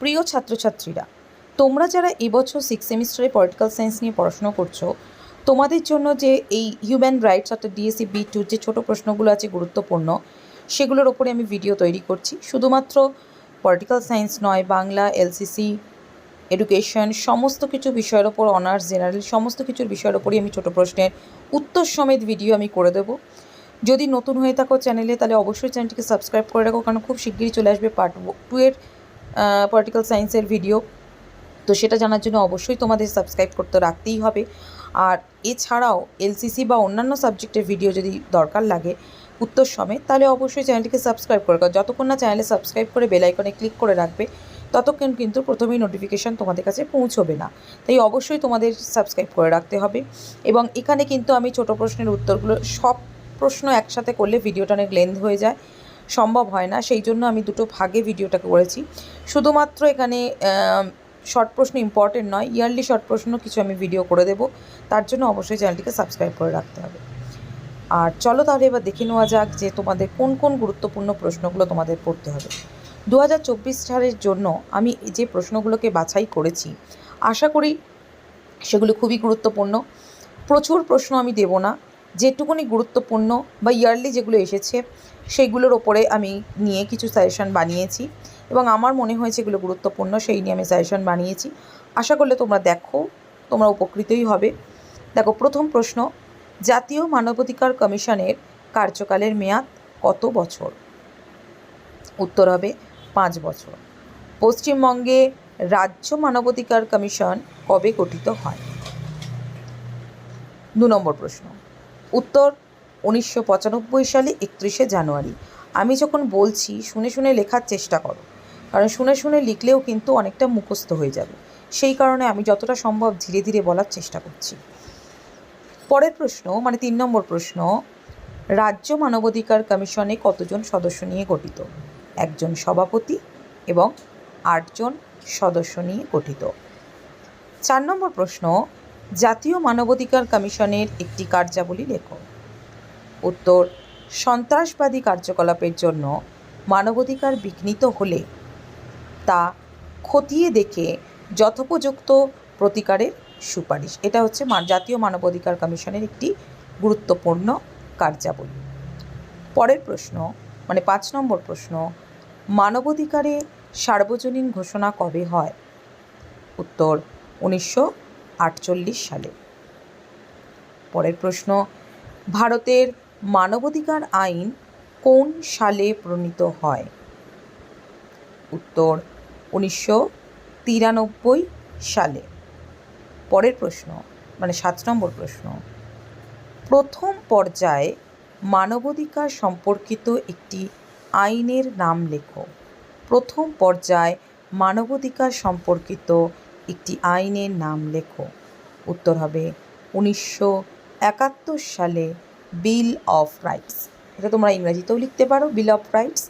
প্রিয় ছাত্রছাত্রীরা, তোমরা যারা এবছর সিক্স সেমিস্টারে পলিটিক্যাল সায়েন্স নিয়ে পড়াশোনা করছ, তোমাদের জন্য যে এই হিউম্যান রাইটস অর্থাৎ ডিএসসি বি টুর যে ছোটো প্রশ্নগুলো আছে গুরুত্বপূর্ণ, সেগুলোর ওপরে আমি ভিডিও তৈরি করছি। শুধুমাত্র পলিটিক্যাল সায়েন্স নয়, বাংলা এলসিসি এডুকেশন সমস্ত কিছু বিষয়ের ওপর অনার্স জেনারেল সমস্ত কিছুর বিষয়ের ওপরই আমি ছোটো প্রশ্নের উত্তর সমেত ভিডিও আমি করে দেবো। যদি নতুন হয়ে থাকো চ্যানেলে তাহলে অবশ্যই চ্যানেলটিকে সাবস্ক্রাইব করে রাখো, কারণ খুব শিগগিরই চলে আসবে পার্ট টু এর পলিটিক্যাল সায়েন্সের ভিডিও তো সেটা জানার জন্য অবশ্যই তোমাদের সাবস্ক্রাইব করতে রাখতেই হবে। আর এছাড়াও এলসিসি বা অন্যান্য সাবজেক্টের ভিডিও যদি দরকার লাগে উত্তর সমেত তাহলে অবশ্যই চ্যানেলটিকে সাবস্ক্রাইব করে যতক্ষণ না চ্যানেলে সাবস্ক্রাইব করে বেল আইকনে ক্লিক করে রাখবে, ততক্ষণ কিন্তু প্রথমেই নোটিফিকেশান তোমাদের কাছে পৌঁছবে না। তাই অবশ্যই তোমাদের সাবস্ক্রাইব করে রাখতে হবে। এবং এখানে কিন্তু আমি ছোট প্রশ্নের উত্তরগুলো, সব প্রশ্ন একসাথে করলে ভিডিওটা অনেক লেন্থ হয়ে যায়। সম্ভব হয় না, সেই জন্য আমি দুটো ভাগে ভিডিওটাকে করেছি। শুধুমাত্র এখানে শর্ট প্রশ্ন ইম্পর্টেন্ট নয় ইয়ারলি শর্ট প্রশ্ন কিছু আমি ভিডিও করে দেবো। তার জন্য অবশ্যই চ্যানেলটিকে সাবস্ক্রাইব করে রাখতে হবে। আর চলো তাহলে এবার দেখে নেওয়া যাক যে তোমাদের কোন কোন গুরুত্বপূর্ণ প্রশ্নগুলো তোমাদের পড়তে হবে। দু হাজার চব্বিশ সালের জন্য আমি যে প্রশ্নগুলোকে বাছাই করেছি, আশা করি সেগুলো খুবই গুরুত্বপূর্ণ। প্রচুর প্রশ্ন আমি দেব না, যেটুকুনি গুরুত্বপূর্ণ বা ইয়ারলি যেগুলো এসেছে সেইগুলোর ওপরে আমি নিয়ে কিছু সাজেশান বানিয়েছি এবং আমার মনে হয়েছে এগুলো গুরুত্বপূর্ণ সেই নিয়ে আমি সাজেশান বানিয়েছি। আশা করলে তোমরা দেখো, তোমরা উপকৃতই হবে। দেখো, প্রথম প্রশ্ন, জাতীয় মানবাধিকার কমিশনের কার্যকালের মেয়াদ কত বছর? উত্তর হবে, পাঁচ বছর। পশ্চিমবঙ্গে রাজ্য মানবাধিকার কমিশন কবে গঠিত হয়? দু নম্বর প্রশ্ন, উত্তর উনিশশো পঁচানব্বই সালে একত্রিশে জানুয়ারি। আমি যখন বলছি, শুনে শুনে লেখার চেষ্টা করো। কারণ শুনে শুনে লিখলেও কিন্তু অনেকটা মুখস্থ হয়ে যাবে। সেই কারণে আমি যতটা সম্ভব ধীরে ধীরে বলার চেষ্টা করছি। পরের প্রশ্ন মানে তিন নম্বর প্রশ্ন, রাজ্য মানবাধিকার কমিশনে কতজন সদস্য নিয়ে গঠিত? একজন সভাপতি এবং আটজন সদস্য নিয়ে গঠিত। চার নম্বর প্রশ্ন, জাতীয় মানবাধিকার কমিশনের একটি কার্যাবলী লেখো। উত্তর, সন্ত্রাসবাদী কার্যকলাপের জন্য মানবাধিকার বিঘ্নিত হলে তা খতিয়ে দেখে যথোপযুক্ত প্রতিকারের সুপারিশ। এটা হচ্ছে জাতীয় মানবাধিকার কমিশনের একটি গুরুত্বপূর্ণ কার্যাবলী। পরের প্রশ্ন মানে পাঁচ নম্বর প্রশ্ন, মানবাধিকারে সার্বজনীন ঘোষণা কবে হয়? উত্তর, উনিশশো আটচল্লিশ সালে। পরের প্রশ্ন, ভারতের মানবাধিকার আইন কোন সালে প্রণীত হয়? উত্তর, উনিশশো তিরানব্বই সালে। পরের প্রশ্ন মানে সাত নম্বর প্রশ্ন। প্রথম পর্যায়ে মানবাধিকার সম্পর্কিত একটি আইনের নাম লেখো। প্রথম পর্যায়ে মানবাধিকার সম্পর্কিত একটি আইনের নাম লেখো। উত্তর হবে উনিশশো একাত্তর সালে বিল অফ রাইটস এটা তোমরা ইংরাজিতেও লিখতে পারো। বিল অফ রাইটস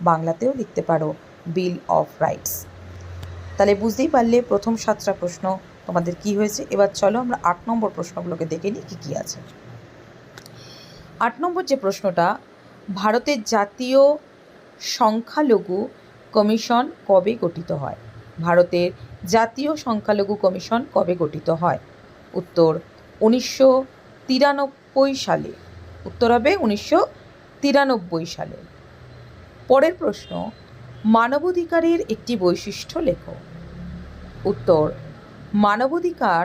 বাংলাতেও লিখতে পারো। বিল অফ রাইটস তাহলে বুঝতেই পারলে প্রথম সাতটা প্রশ্ন তোমাদের কি হয়েছে। এবার চলো আমরা আট নম্বর প্রশ্নগুলোকে দেখে নিই কী কী আছে। আট নম্বর যে প্রশ্নটা, ভারতের জাতীয় সংখ্যালঘু কমিশন কবে গঠিত হয়? ভারতের জাতীয় সংখ্যালঘু কমিশন কবে গঠিত হয়? উত্তর, উনিশশো তিরানব্বই সালে। উত্তর হবে উনিশশো তিরানব্বই সালে। পরের প্রশ্ন, মানবাধিকারের একটি বৈশিষ্ট্য লেখো। উত্তর, মানবাধিকার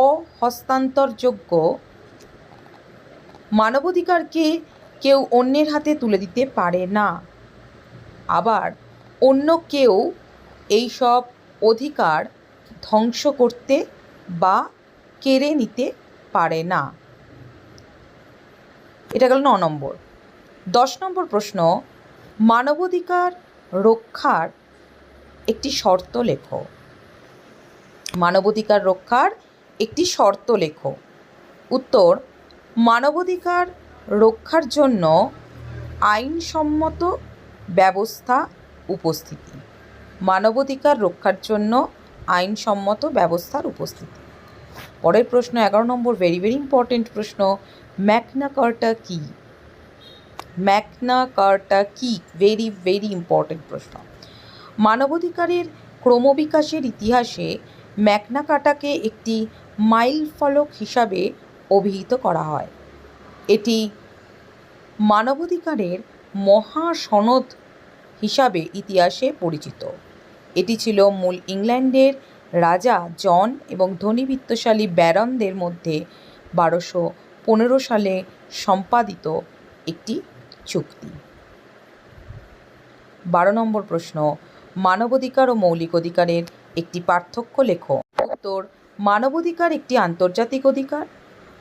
অহস্তান্তরযোগ্য। মানবাধিকারকে কেউ অন্যের হাতে তুলে দিতে পারে না। আবার, অন্য কেউ এইসব অধিকার ধ্বংস করতে বা কেড়ে নিতে পারে না। এটা গেল ন নম্বর। দশ নম্বর প্রশ্ন, মানবাধিকার রক্ষার একটি শর্ত লেখো। মানবাধিকার রক্ষার একটি শর্ত লেখো। উত্তর, মানবাধিকার রক্ষার জন্য আইনসম্মত ব্যবস্থা উপস্থিতি। মানবাধিকার রক্ষার জন্য আইনসম্মত ব্যবস্থার উপস্থিতি। পরের প্রশ্ন, এগারো নম্বর ভেরি ভেরি ইম্পর্টেন্ট প্রশ্ন ম্যাকনা কার্টা কী? ম্যাকনা কার্টা কী? ভেরি ভেরি ইম্পর্টেন্ট প্রশ্ন। মানবাধিকারের ক্রমবিকাশের ইতিহাসে ম্যাগনা কাটাকে একটি মাইল ফলক হিসাবে অভিহিত করা হয়। এটি মানবাধিকারের মহাসনদ হিসাবে ইতিহাসে পরিচিত। এটি ছিল মূল ইংল্যান্ডের রাজা জন এবং ধনী বিত্তশালী ব্যারনদের মধ্যে বারোশো সালে সম্পাদিত একটি চুক্তি। বারো নম্বর প্রশ্ন, মানবাধিকার ও মৌলিক অধিকারের একটি পার্থক্য লেখো। উত্তর, মানবাধিকার একটি আন্তর্জাতিক অধিকার,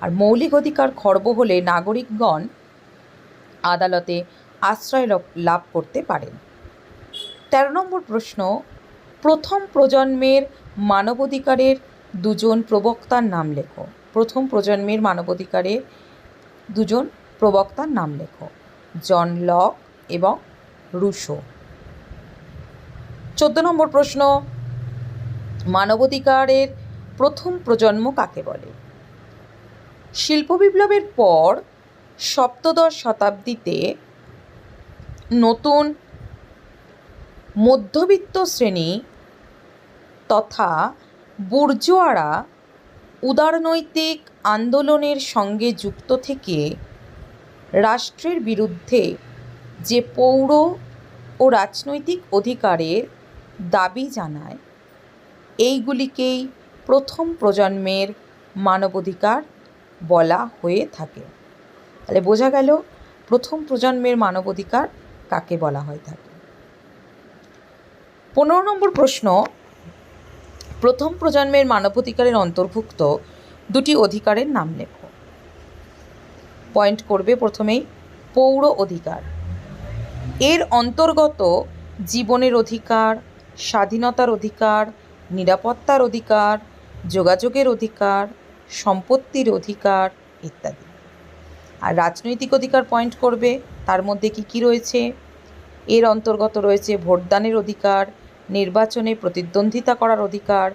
আর মৌলিক অধিকার খর্ব হলে নাগরিকগণ আদালতে আশ্রয় লাভ করতে পারেন। তেরো নম্বর প্রশ্ন, প্রথম প্রজন্মের মানবাধিকারের দুজন প্রবক্তার নাম লেখো। প্রথম প্রজন্মের মানবাধিকারে দুজন প্রবক্তার নাম লেখো, জন লক এবং রুশো। চোদ্দ নম্বর প্রশ্ন, মানবাধিকারের প্রথম প্রজন্ম কাকে বলে? শিল্প বিপ্লবের পর সপ্তদশ শতাব্দীতে নতুন মধ্যবিত্ত শ্রেণি তথা বুর্জোয়ারা উদারনৈতিক আন্দোলনের সঙ্গে যুক্ত থেকে রাষ্ট্রের বিরুদ্ধে যে পৌর ও রাজনৈতিক অধিকারের দাবি জানায়, এইগুলিকেই প্রথম প্রজন্মের মানবাধিকার বলা হয়ে থাকে। তাহলে বোঝা গেল প্রথম প্রজন্মের মানবাধিকার কাকে বলা হয়ে থাকে? পনেরো নম্বর প্রশ্ন প্রথম প্রজন্মের মানবাধিকারের অন্তর্ভুক্ত দুটি অধিকারের নাম লেখো। পয়েন্ট করবে প্রথমেই পৌর অধিকার। এর অন্তর্গত জীবনের অধিকার, স্বাধীনতার অধিকার, নিরাপত্তার অধিকার, যোগাযোগের অধিকার, সম্পত্তির অধিকার ইত্যাদি। আর রাজনৈতিক অধিকার পয়েন্ট করবে, তার মধ্যে কি কি রয়েছে? এর অন্তর্গত রয়েছে ভোটদানের অধিকার নির্বাচনে প্রতিদ্বন্দ্বিতা করার অধিকার,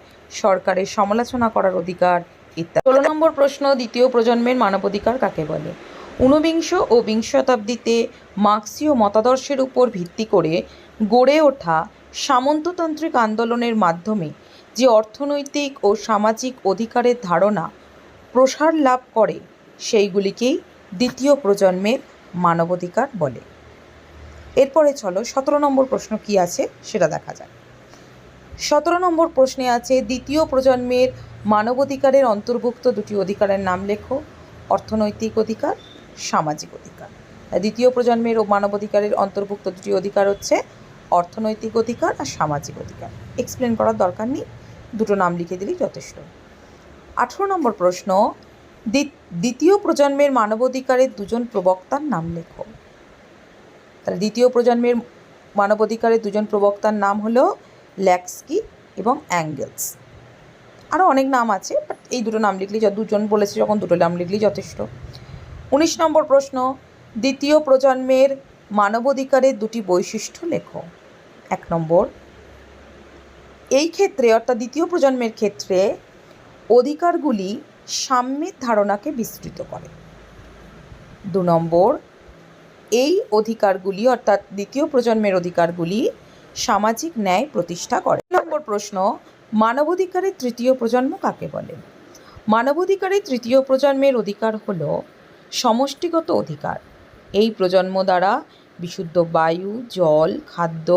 সরকারের সমালোচনা করার অধিকার ইত্যাদি। ষোলো নম্বর প্রশ্ন, দ্বিতীয় প্রজন্মের মানবাধিকার কাকে বলে? ঊনবিংশ ও বিংশ শতাব্দীতে মার্ক্সীয় মতাদর্শের উপর ভিত্তি করে গড়ে ওঠা সামন্ততান্ত্রিক আন্দোলনের মাধ্যমে যে অর্থনৈতিক ও সামাজিক অধিকারের ধারণা প্রসার লাভ করে, সেইগুলিকেই দ্বিতীয় প্রজন্মের মানবাধিকার বলে। এরপরে চলো, সতেরো নম্বর প্রশ্ন কি আছে সেটা দেখা যাক। সতেরো নম্বর প্রশ্নে আছে, দ্বিতীয় প্রজন্মের মানবাধিকারের অন্তর্ভুক্ত দুটি অধিকারের নাম লেখো, অর্থনৈতিক অধিকার, সামাজিক অধিকার। দ্বিতীয় প্রজন্মের ও মানবাধিকারের অন্তর্ভুক্ত দুটি অধিকার হচ্ছে, অর্থনৈতিক অধিকার আর সামাজিক অধিকার। এক্সপ্লেন করার দরকার নেই, দুটো নাম লিখে দিলেই যথেষ্ট। আঠেরো নম্বর প্রশ্ন, দ্বি- দ্বিতীয় প্রজন্মের মানবাধিকারের দুজন প্রবক্তার নাম লেখো। তাহলে দ্বিতীয় প্রজন্মের মানবাধিকারের দুজন প্রবক্তার নাম হলো ল্যাক্সকি এবং অ্যাঙ্গেলস। আরও অনেক নাম আছে বাট এই দুটো নাম লিখলেই দুজন বলেছে যখন দুটো নাম লিখলেই যথেষ্ট। উনিশ নম্বর প্রশ্ন, দ্বিতীয় প্রজন্মের মানবাধিকারের দুটি বৈশিষ্ট্য লেখো। এক নম্বর, এই ক্ষেত্রে, অর্থাৎ দ্বিতীয় প্রজন্মের ক্ষেত্রে, অধিকারগুলি সাম্যের ধারণাকে বিস্তৃত করে। দু নম্বর, এই অধিকারগুলি, অর্থাৎ দ্বিতীয় প্রজন্মের অধিকারগুলি সামাজিক ন্যায় প্রতিষ্ঠা করে। নম্বর প্রশ্ন, মানবাধিকারের তৃতীয় প্রজন্ম কাকে বলে? মানবাধিকারের তৃতীয় প্রজন্মের অধিকার হল সমষ্টিগত অধিকার। এই প্রজন্ম দ্বারা বিশুদ্ধ বায়ু, জল, খাদ্য,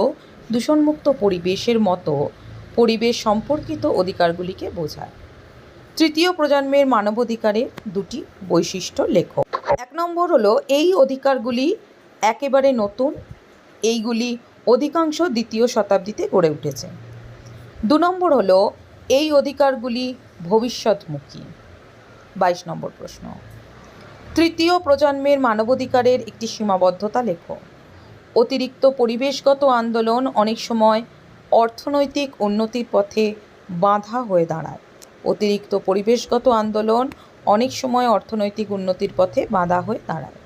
দূষণমুক্ত পরিবেশের মতো পরিবেশ সম্পর্কিত অধিকারগুলিকে বোঝায়। তৃতীয় প্রজন্মের মানবাধিকারের দুটি বৈশিষ্ট্য লেখো এক নম্বর হলো, এই অধিকারগুলি একেবারে নতুন, এইগুলি অধিকাংশ দ্বিতীয় শতাব্দীতে গড়ে উঠেছে। দু নম্বর হলো, এই অধিকারগুলি ভবিষ্যৎমুখী। বাইশ নম্বর প্রশ্ন। তৃতীয় প্রজন্মের মানবাধিকারের একটি সীমাবদ্ধতা লেখো। অতিরিক্ত পরিবেশগত আন্দোলন অনেক সময় অর্থনৈতিক উন্নতির পথে বাধা হয়ে দাঁড়ায়। অতিরিক্ত পরিবেশগত আন্দোলন অনেক সময় অর্থনৈতিক উন্নতির পথে বাধা হয়ে দাঁড়ায়।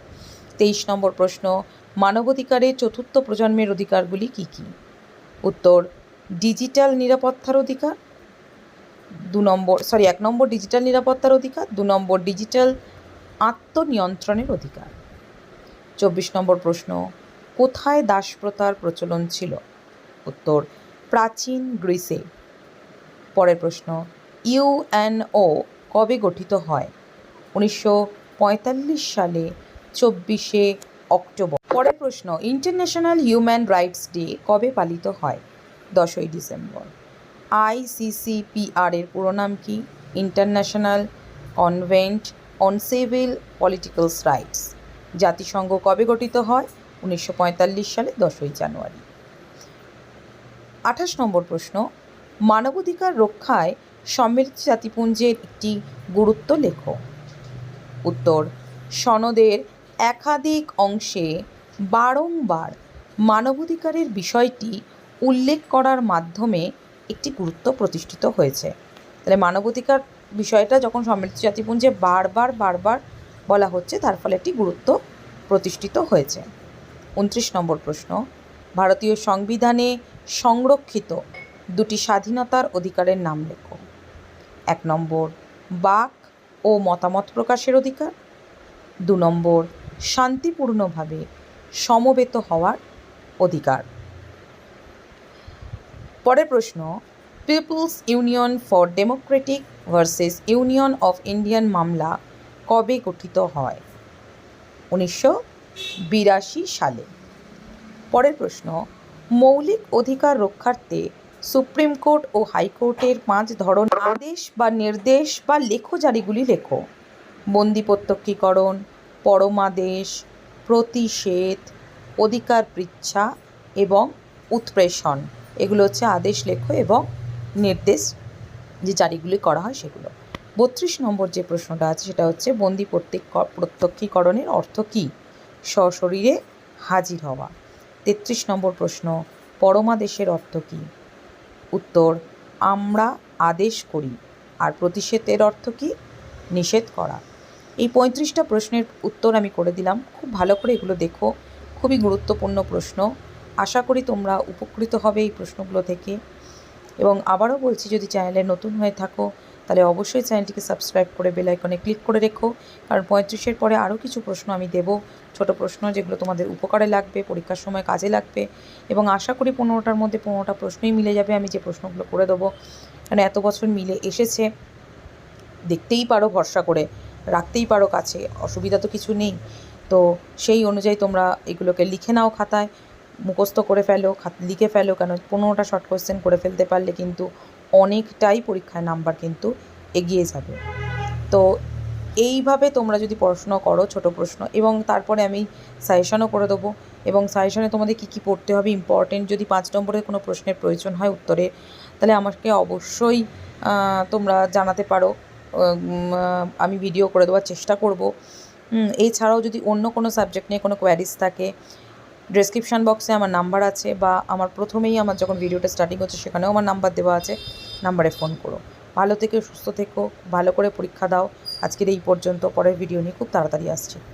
তেইশ নম্বর প্রশ্ন মানবাধিকারের চতুর্থ প্রজন্মের অধিকারগুলি কী কী? উত্তর, ডিজিটাল নিরাপত্তার অধিকার। দু নম্বর সরি এক নম্বর ডিজিটাল নিরাপত্তার অধিকার। দু নম্বর ডিজিটাল আত্মনিয়ন্ত্রণের অধিকার। চব্বিশ নম্বর প্রশ্ন, কোথায় দাসপ্রথার প্রচলন ছিল? উত্তর, প্রাচীন গ্রিসে। পরের প্রশ্ন ইউএনও কবে গঠিত হয়? উনিশশো পঁয়তাল্লিশ সালে, চব্বিশে অক্টোবর। পরের প্রশ্ন ইন্টারন্যাশনাল হিউম্যান রাইটস ডে কবে পালিত হয়? দশই ডিসেম্বর। আইসিসিপিআর এর পুরো নাম কি? International convent on civil politicals rights জাতিসংঘ কবে গঠিত হয়? উনিশশো পঁয়তাল্লিশ সালে দশই জানুয়ারি। আঠাশ নম্বর প্রশ্ন, মানবাধিকার রক্ষায় সম্মিলিত জাতিপুঞ্জের একটি গুরুত্ব লেখো। উত্তর, সনদের একাধিক অংশে বারংবার মানবাধিকারের বিষয়টি উল্লেখ করার মাধ্যমে একটি গুরুত্ব প্রতিষ্ঠিত হয়েছে। তাহলে মানবাধিকার বিষয়টা যখন সম্মিলিত জাতিপুঞ্জে বারবার বারবার বলা হচ্ছে, তার ফলে একটি গুরুত্ব প্রতিষ্ঠিত হয়েছে। উনত্রিশ নম্বর প্রশ্ন, ভারতীয় সংবিধানে সংরক্ষিত দুটি স্বাধীনতার অধিকারের নাম লেখো। এক নম্বর, বাক ও মতামত প্রকাশের অধিকার। দু নম্বর, শান্তিপূর্ণভাবে সমবেত হওয়ার অধিকার। পরের প্রশ্ন people's union for democratic versus union of Indian মামলা কবে গঠিত হয়? উনিশশো বিরাশি সালে। পরের প্রশ্ন, মৌলিক অধিকার রক্ষার্থে সুপ্রিম কোর্ট ও হাইকোর্টের পাঁচ ধরন আদেশ বা নির্দেশ বা লেখো জারিগুলি লেখো। বন্দি প্রত্যক্ষীকরণ পরমাদেশ প্রতিষেধ, অধিকার পৃচ্ছা এবং উৎপ্রেষণ। এগুলো হচ্ছে আদেশ লেখ এবং নির্দেশ যে জারিগুলি করা হয় সেগুলো। বত্রিশ নম্বর যে প্রশ্নটা আছে সেটা হচ্ছে, বন্দি প্রত্যেক প্রত্যক্ষীকরণের অর্থ কী? সশরীরে হাজির হওয়া। তেত্রিশ নম্বর প্রশ্ন, পরমাদেশের অর্থ কী? উত্তর, আমরা আদেশ করি। আর প্রতিষেধের অর্থ কী? নিষেধ করা। এই পঁয়ত্রিশটা প্রশ্নের উত্তর আমি করে দিলাম। খুব ভালো করে এগুলো দেখো। খুবই গুরুত্বপূর্ণ প্রশ্ন। আশা করি তোমরা উপকৃত হবে এই প্রশ্নগুলো থেকে। এবং আবারও বলছি, যদি চ্যানেলে নতুন হয়ে থাকো, তাহলে অবশ্যই চ্যানেলটিকে সাবস্ক্রাইব করে বেল আইকনে ক্লিক করে রেখো। কারণ পঁয়ত্রিশের পরে আরও কিছু প্রশ্ন আমি দেব। ছোট প্রশ্ন যেগুলো তোমাদের উপকারে লাগবে, পরীক্ষার সময় কাজে লাগবে। এবং আশা করি পনেরোটার মধ্যে পনেরোটা প্রশ্নই মিলে যাবে। আমি যে প্রশ্নগুলো করে দেবো। কারণ এত বছর মিলে এসেছে। দেখতেই পারো ভরসা করে। রাখতেই পারো কাছে, অসুবিধা তো কিছু নেই। তো সেই অনুযায়ী তোমরা এগুলোকে লিখে নাও খাতায়, মুখস্থ করে ফেলো লিখে ফেলো, কেন পনেরোটা শর্ট কোয়েশ্চেন করে ফেলতে পারলে কিন্তু অনেকটাই পরীক্ষায় নাম্বার কিন্তু এগিয়ে যাবে। তো এইভাবে তোমরা যদি পড়াশোনা করো, ছোট প্রশ্ন, এবং তারপরে আমি সাজেশনও করে দেবো, এবং সাজেশনে তোমাদের কী কী পড়তে হবে ইম্পর্টেন্ট যদি পাঁচ নম্বরের কোনো প্রশ্নের প্রয়োজন হয় উত্তরে, তাহলে আমাকে অবশ্যই তোমরা জানাতে পারো। আমি ভিডিও করে দেওয়ার চেষ্টা করব। এছাড়াও যদি অন্য কোনো সাবজেক্ট নিয়ে কোনো কোয়ারিজ থাকে ডেসক্রিপশান বক্সে আমার নাম্বার আছে বা আমার প্রথমেই আমার যখন ভিডিওটা স্টার্টিং হচ্ছে সেখানেও আমার নাম্বার দেওয়া আছে নাম্বারে ফোন করো। ভালো থেকে, সুস্থ থেকো, ভালো করে পরীক্ষা দাও। আজকের এই পর্যন্ত, পরের ভিডিও নিয়ে খুব তাড়াতাড়ি আসছে।